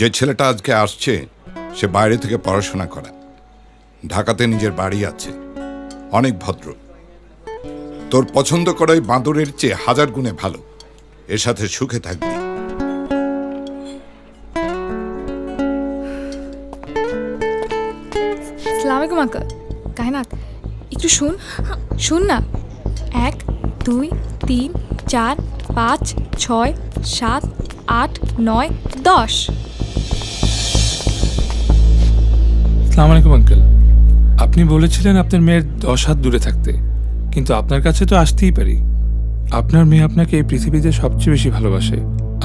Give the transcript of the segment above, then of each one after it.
যে ছেলেটা আজকে আসছে, সে বাইরে থেকে পড়াশোনা করা। ঢাকাতে নিজের বাড়ি আছে। অনেক ভদ্র। তোর পছন্দ করা ওই বাঁদরের চেয়ে হাজার গুণে ভালো। এর সাথে সুখে থাকবি। একটু শুন। শুন না। এক, দুই, তিন, চার, পাঁচ, ছয়, সাত, আট, নয়, দশ। সালাম আলাইকুম আঙ্কেল আপনি বলেছিলেন আপনার মেয়ের দশ হাত দূরে থাকতে, কিন্তু আপনার কাছে তো আসতেই পারি। আপনার মেয়ে আপনাকে এই পৃথিবীতে সবচেয়ে বেশি ভালোবাসে।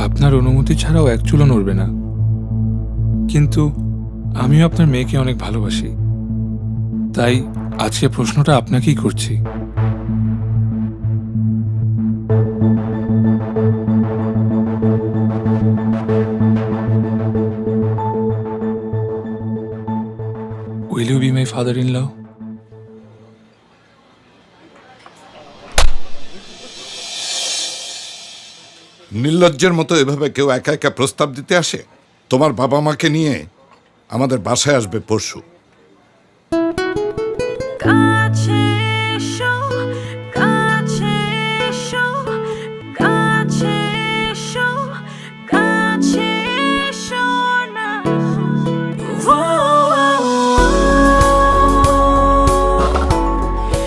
আপনার অনুমতি ছাড়াও এক চুলো নড়বে না। কিন্তু আমিও আপনার মেয়েকে অনেক ভালোবাসি। তাই আজকে প্রশ্নটা আপনাকেই করছি। Will you be my father-in-law? নির্লজ্জের মতো এভাবে কেউ একা একা প্রস্তাব দিতে আসে তোমার বাবা মাকে নিয়ে আমাদের বাসায় আসবে পরশু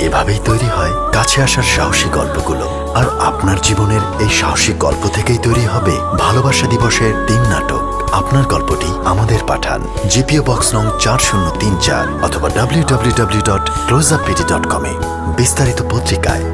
এভাবেই তৈরি হয় কাছে আসার সাহসী গল্পগুলো। আর আপনার জীবনের এই সাহসী গল্প থেকেই তৈরি হবে ভালোবাসা দিবসের তিন নাটক। আপনার গল্পটি আমাদের পাঠান। জিপিও বক্স নং চার শূন্য তিন চার অথবা W W W dot close up dot কমে বিস্তারিত পত্রিকায়।